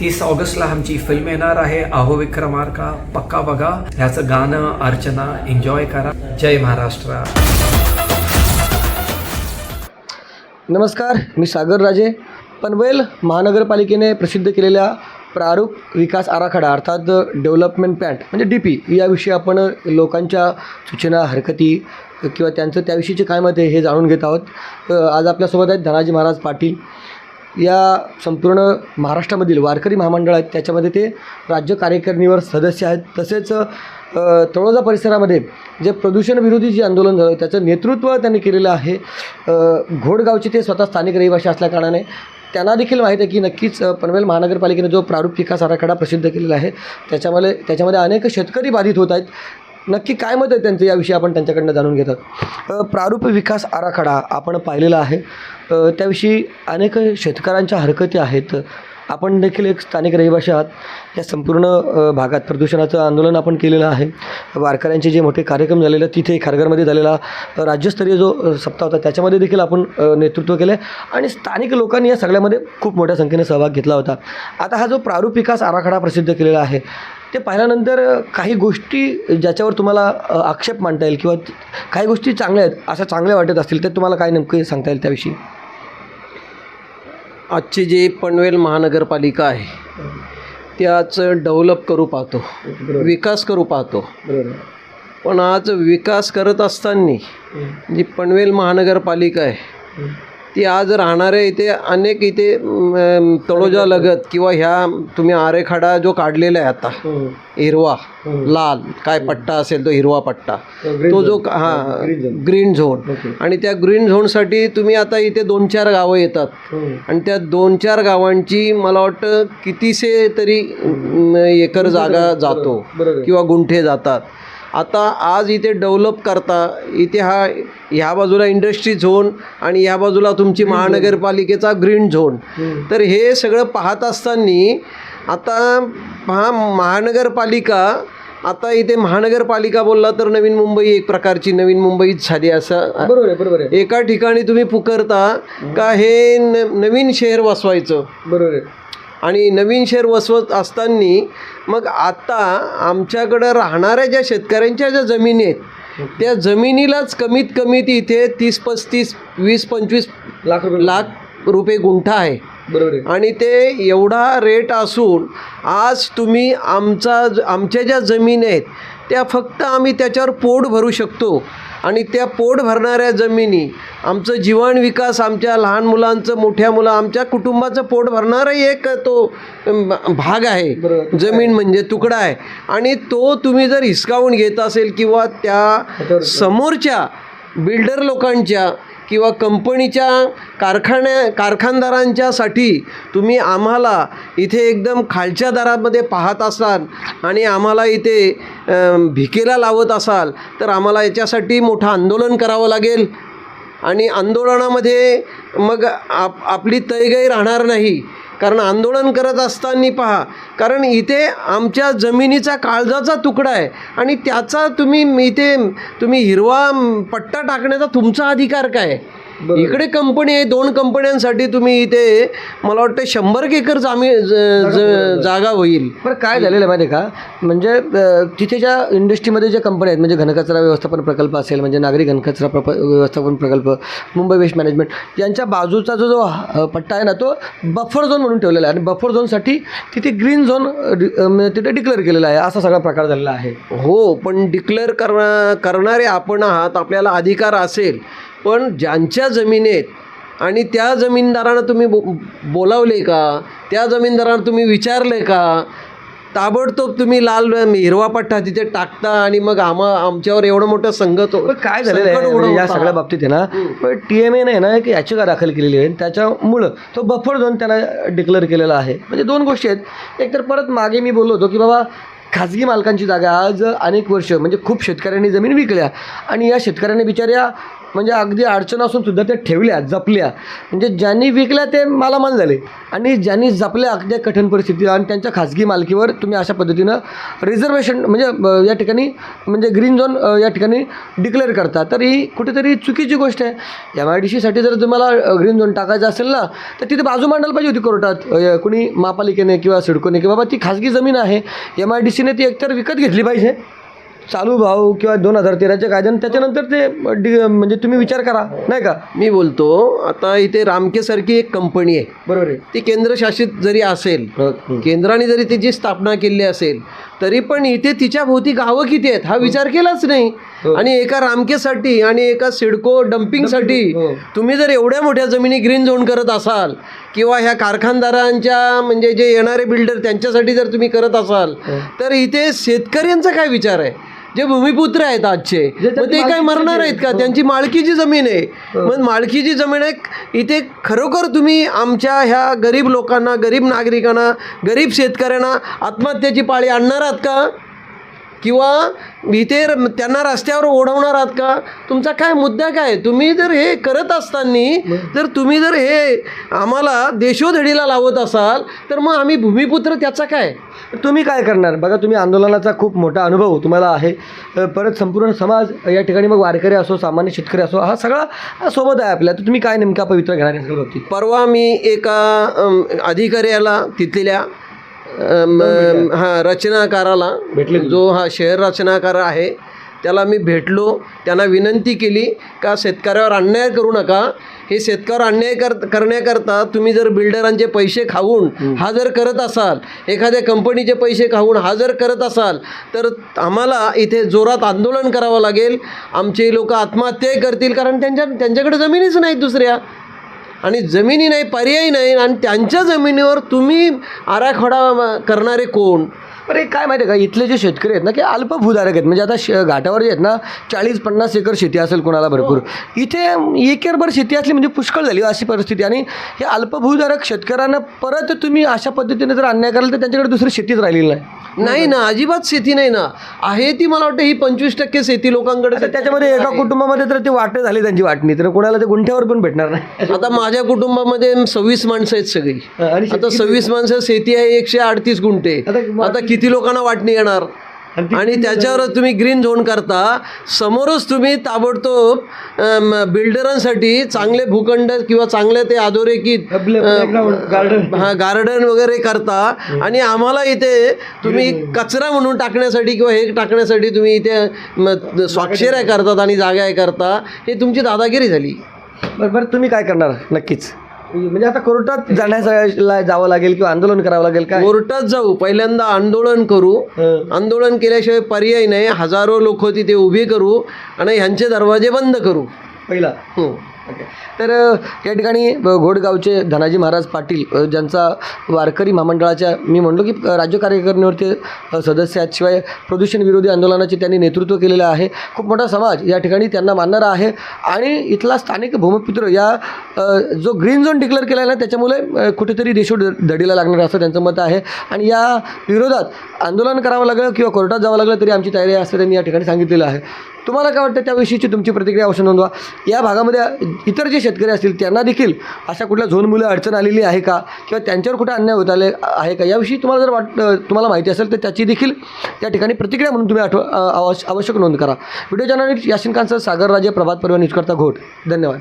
तीस ऑगस्टला आमची फिल्म येणार आहे. अहो विक्रमार्का पक्का बघा. ह्याचं गाणं अर्चना एन्जॉय करा. जय महाराष्ट्र. नमस्कार मी सागर राजे. पनवेल महानगरपालिकेने प्रसिद्ध केलेल्या प्रारूप विकास आराखडा अर्थात डेव्हलपमेंट प्लॅन म्हणजे डी पी याविषयी आपण लोकांच्या सूचना हरकती किंवा त्यांचं त्याविषयीचे काय मत आहे हे जाणून घेत आहोत. आज आपल्यासोबत आहेत धनाजी महाराज पाटील. या संपूर्ण महाराष्ट्रामधील वारकरी महामंडळ आहेत त्याच्यामध्ये ते राज्य कार्यकारिणीवर सदस्य आहेत. तसेच तळोजा परिसरामध्ये जे प्रदूषणविरोधी जे आंदोलन झालं त्याचं नेतृत्व त्यांनी केलेलं आहे. घोडगावचे ते स्वतः स्थानिक रहिवासी असल्याकारणाने त्यांना देखील माहीत आहे की नक्कीच पनवेल महानगरपालिकेने जो प्रारूप विकास आराखडा प्रसिद्ध केलेला आहे त्याच्यामध्ये त्याच्यामध्ये अनेक शेतकरी बाधित होत आहेत. नक्की काय मत आहे त्यांचं याविषयी आपण त्यांच्याकडनं जाणून घेतात? प्रारूप विकास आराखडा आपण पाहिलेला आहे. त्याविषयी अनेक शेतकऱ्यांच्या हरकती आहेत. आपण देखील एक स्थानिक रहिवाशी आहात. या संपूर्ण भागात प्रदूषणाचं आंदोलन आपण केलेलं आहे. वारकऱ्यांचे जे मोठे कार्यक्रम झालेले तिथे खारघरमध्ये झालेला राज्यस्तरीय जो सप्ताह होता त्याच्यामध्ये देखील आपण नेतृत्व केलं आहे आणि स्थानिक लोकांनी या सगळ्यामध्ये खूप मोठ्या संख्येने सहभाग घेतला होता. आता हा जो प्रारूप विकास आराखडा प्रसिद्ध केलेला आहे ते पाहिल्यानंतर काही गोष्टी ज्याच्यावर तुम्हाला आक्षेप मांडता येईल किंवा काही गोष्टी चांगल्या आहेत अशा चांगल्या वाटत असतील तर तुम्हाला काय नेमकं सांगता येईल त्याविषयी? आजची जी पनवेल महानगरपालिका आहे त्याच डेव्हलप करू पाहतो विकास करू पाहतो. पण आज विकास करत असताना जी पनवेल महानगरपालिका आहे ती आज राहणाऱ्या इथे अनेक इथे तळोजा लगत किंवा ह्या तुम्ही आरेखाडा जो काढलेला आहे आता हिरवा लाल काय पट्टा असेल तो हिरवा पट्टा तो जो हां ग्रीन झोन आणि त्या ग्रीन झोनसाठी तुम्ही आता इथे दोन चार गावं येतात. आणि त्या दोन चार गावांची मला वाटतं कितीसे तरी एकर जागा जातो. किंवा गुंठे जातात. आता आज इथे डेव्हलप करता इथे हा ह्या बाजूला इंडस्ट्री झोन आणि ह्या बाजूला तुमची महानगरपालिकेचा ग्रीन झोन तर हे सगळं पाहत असताना आता महा महानगरपालिका आता इथे महानगरपालिका बोलला तर नवीन मुंबई एक प्रकारची नवीन मुंबईच झाली असं. बरोबर आहे बरोबर आहे. एका ठिकाणी तुम्ही पुकारता का हे न नवीन शहर वसवायचं बरोबर आहे. आणि नवीन शहर वसवत असताना मग आता आमच्याकडं राहणाऱ्या ज्या शेतकऱ्यांच्या ज्या जमिनी आहेत त्या जमिनीलाच कमीत कमी ती इथे तीस पस्तीस वीस पंचवीस लाख लाख रुपये गुंठा आहे. बरोबर आणि ते एवढा रेट असून आज तुम्ही आमचा ज- आमच्या ज्या जमीन आहेत त्या फक्त आम्ही त्याच्यावर पोट भरू शकतो. आणि त्या पोट भरणाऱ्या जमिनी आमचं जीवन विकास आमच्या लहान मुलांचं मोठ्या मुलं आमच्या कुटुंबाचं पोट भरणारा एक तो भाग आहे. जमीन म्हणजे तुकडा आहे. आणि तो तुम्ही जर हिसकावून घेत असेल किंवा त्या समोरच्या बिल्डर लोकांच्या किंवा कंपनीच्या कारखान्या कारखानदारांच्यासाठी तुम्ही आम्हाला इथे एकदम खालच्या दरामध्ये पाहत असाल आणि आम्हाला इथे भिकेला लावत असाल तर आम्हाला याच्यासाठी मोठं आंदोलन करावं लागेल. आणि आंदोलनामध्ये मग आप आपली तयगय राहणार नाही. कारण आंदोलन करत असताना पहा. कारण इथे आमच्या जमिनीचा काळजाचा तुकडा आहे. आणि त्याचा तुम्ही इथे तुम्ही हिरवा पट्टा टाकण्याचा तुमचा अधिकार काय इकडे कंपनी आहे दोन कंपन्यांसाठी तुम्ही इथे मला वाटतं शंभर एकर ज- जागा होईल. बरं काय झालेलं आहे माहिती आहे का? म्हणजे तिथे ज्या इंडस्ट्रीमध्ये ज्या कंपन्या आहेत म्हणजे घनकचरा व्यवस्थापन प्रकल्प असेल म्हणजे नागरी घनकचरा प्रप व्यवस्थापन प्रकल्प मुंबई वेस्ट मॅनेजमेंट यांच्या बाजूचा जो जो पट्टा आहे ना तो बफर झोन म्हणून ठेवलेला आहे. आणि बफर झोनसाठी तिथे ग्रीन झोन तिथे डिक्लेअर केलेला आहे. असा सगळा प्रकार झालेला आहे. हो पण डिक्लेअर करणा करणारे आपण आहात आपल्याला अधिकार असेल. पण ज्यांच्या जमिनी आहेत आणि त्या जमीनदारांना तुम्ही बो बोलावले का? त्या जमीनदारांना तुम्ही विचारले का? ताबडतोब तुम्ही लाल हिरवा पट्टा तिथे टाकता आणि मग आम्हा आमच्यावर एवढं मोठं संगत काय झालेलं आहे? म्हणजे या सगळ्या बाबतीत आहे ना पण टी एम एने ना एक याचिका दाखल केलेली आहे. त्याच्यामुळं तो बफर झोन त्यांना डिक्लेअर केलेला आहे. म्हणजे दोन गोष्टी आहेत. एक तर परत मागे मी बोललो होतो की बाबा खाजगी मालकांची जागा आज अनेक वर्ष म्हणजे खूप शेतकऱ्यांनी जमीन विकल्या. आणि या शेतकऱ्यांनी बिचाऱ्या म्हणजे अगदी अडचण असून सुद्धा त्या ठेवल्या जपल्या. म्हणजे ज्यांनी विकल्या ते मालामाल झाले. आणि ज्यांनी जपल्या अगदी कठीण परिस्थिती आणि त्यांच्या खाजगी मालकीवर तुम्ही अशा पद्धतीनं रिझर्वेशन म्हणजे या ठिकाणी म्हणजे ग्रीन झोन या ठिकाणी डिक्लेअर करता. तर ही कुठेतरी चुकीची गोष्ट आहे. एम आय डी सीसाठी जर तुम्हाला ग्रीन झोन टाकायचं असेल ना तर तिथे बाजू मांडायला पाहिजे होती कोर्टात. कुणी महापालिकेने किंवा सिडकोने की बाबा ती खाजगी जमीन आहे. एम आय डी सीने ती एकतर विकत घेतली पाहिजे. चालू भाव किंवा दोन हजार तेराच्या कायद्याने त्याच्यानंतर ते डि म्हणजे तुम्ही विचार करा नाही का मी बोलतो आता इथे रामकेसारखी एक कंपनी आहे बरोबर आहे ती केंद्रशासित जरी असेल. केंद्राने जरी तिची स्थापना केली असेल तरी पण इथे तिच्या भोवती गावं किती आहेत हा विचार केलाच नाही. आणि एका रामकेसाठी आणि एका सिडको डम्पिंगसाठी. तुम्ही जर एवढ्या मोठ्या जमिनी ग्रीन झोन करत असाल किंवा ह्या कारखानदारांच्या म्हणजे जे येणारे बिल्डर त्यांच्यासाठी जर तुम्ही करत असाल. तर इथे शेतकऱ्यांचा काय विचार आहे जे भूमिपुत्र आहेत आजचे मग ते काय मरणार आहेत का? हो. त्यांची मालकीची जमीन आहे. मग मालकीची जमीन आहे इथे खरोखर तुम्ही आमच्या ह्या गरीब लोकांना गरीब नागरिकांना गरीब शेतकऱ्यांना आत्महत्येची पाळी आणणार आहात का? किंवा इथे त्यांना रस्त्यावर ओढवणार आहात का? तुमचा काय मुद्दा काय? तुम्ही जर हे करत असताना जर तुम्ही जर हे आम्हाला देशोधडीला लावत असाल तर मग आम्ही भूमिपुत्र त्याचा काय? तुम्ही काय करणार? बघा तुम्ही आंदोलनाचा खूप मोठा अनुभव तुम्हाला आहे. परत संपूर्ण समाज या ठिकाणी मग वारकरी असो सामान्य शेतकरी असो हा सगळा सोबत आहे आपल्या. तर तुम्ही काय नेमका पवित्र घेणार या सगळ्या बाबतीत परवा मी एका अधिकाऱ्याला तिथल्या हा रचनाकाराला भेटले? जो हा शहर रचनाकार आहे त्याला मी भेटलो. त्यांना विनंती केली का शेतकऱ्यावर अन्याय करू नका. हे शेतकऱ्यावर अन्याय कर करण्याकरता तुम्ही जर बिल्डरांचे पैसे खाऊन हा जर करत असाल एखाद्या कंपनीचे पैसे खाऊन हा जर करत असाल तर आम्हाला इथे जोरात आंदोलन करावं लागेल. आमचे लोक आत्महत्याही करतील कारण त्यांच्या त्यांच्याकडे जमिनीच नाहीत दुसऱ्या. आणि जमिनी नाही पर्यायी नाही आणि त्यांच्या जमिनीवर तुम्ही आराखडा करणारे कोण? अरे काय माहिती आहे का इथले जे शेतकरी आहेत ना की अल्प भूधारक आहेत. म्हणजे आता श घाटावर जे आहेत ना चाळीस पन्नास एकर शेती असेल कोणाला भरपूर. इथे एकरभर शेती असली म्हणजे पुष्कळ झाली अशी परिस्थिती. आणि हे अल्प भूधारक शेतकऱ्यांना परत तुम्ही अशा पद्धतीने जर अन्याय कराल तर त्यांच्याकडे दुसरी शेतीच राहिलेली नाही. नाही ना अजिबात शेती नाही ना. आहे ती मला वाटतं ही पंचवीस टक्के शेती लोकांकडे आता त्याच्यामध्ये एका कुटुंबामध्ये तर ते वाटे झाली त्यांची वाटणी तर कोणाला ते गुंठ्यावर पण भेटणार नाही. आता माझ्या कुटुंबामध्ये सव्वीस माणसं आहेत सगळी. आणि आता सव्वीस माणसं शेती आहे एकशे अडतीस गुंठे. आता आता किती लोकांना वाटणी येणार? आणि त्याच्यावरच तुम्ही ग्रीन झोन करता समोरच तुम्ही ताबडतोब बिल्डरांसाठी चांगले भूखंड किंवा चांगले ते अधोरेखित. हा गार्डन वगैरे करता. आणि आम्हाला इथे तुम्ही कचरा म्हणून टाकण्यासाठी किंवा हे टाकण्यासाठी तुम्ही इथे स्वाक्षऱ्या करतात आणि जागा करता. हे तुमची दादागिरी झाली. बरं बरं तुम्ही काय करणार नक्कीच? म्हणजे आता कोर्टात जाण्यासाठी जावं लागेल किंवा आंदोलन करावं लागेल काय? कोर्टात जाऊ. पहिल्यांदा आंदोलन करू. आंदोलन केल्याशिवाय पर्याय नाही. हजारो लोक तिथे उभे करू आणि ह्यांचे दरवाजे बंद करू. पहिला. हं. ओके. तर या ठिकाणी घोडगावचे धनाजी महाराज पाटील ज्यांचा वारकरी महामंडळाच्या मी म्हणलो की राज्य कार्यकारिणीवरती सदस्य आहेत शिवाय प्रदूषण विरोधी आंदोलनाचे त्यांनी नेतृत्व केलेलं आहे. खूप मोठा समाज या ठिकाणी त्यांना मानणारा आहे. आणि इथला स्थानिक भूमिपुत्र या जो ग्रीन झोन डिक्लेअर केला आहे ना त्याच्यामुळे कुठेतरी देशो धडीला लागणार असं त्यांचं मत आहे. आणि या विरोधात आंदोलन करावं लागलं किंवा कोर्टात जावं लागलं तरी आमची तयारी असं त्यांनी या ठिकाणी सांगितलेलं आहे. तुम्हाला काय वाटतं त्याविषयीची तुमची प्रतिक्रिया अवश्य नोंदवा. या भागामध्ये इतर जे शेतकरी असतील त्यांना देखील अशा कुठल्या झोन मुलं अडचण आलेली आहे का? किंवा त्यांच्यावर कुठे अन्याय होत आले आहे का? याविषयी तुम्हाला जर वाट तुम्हाला माहिती असेल तर त्याची देखील त्या ठिकाणी प्रतिक्रिया म्हणून तुम्ही आठव आवश्यक नोंद करा. व्हिडिओ जर्नलिस्ट यासिन खानसह सागर राजे प्रभात परवा निष्कर्ता घोट. धन्यवाद.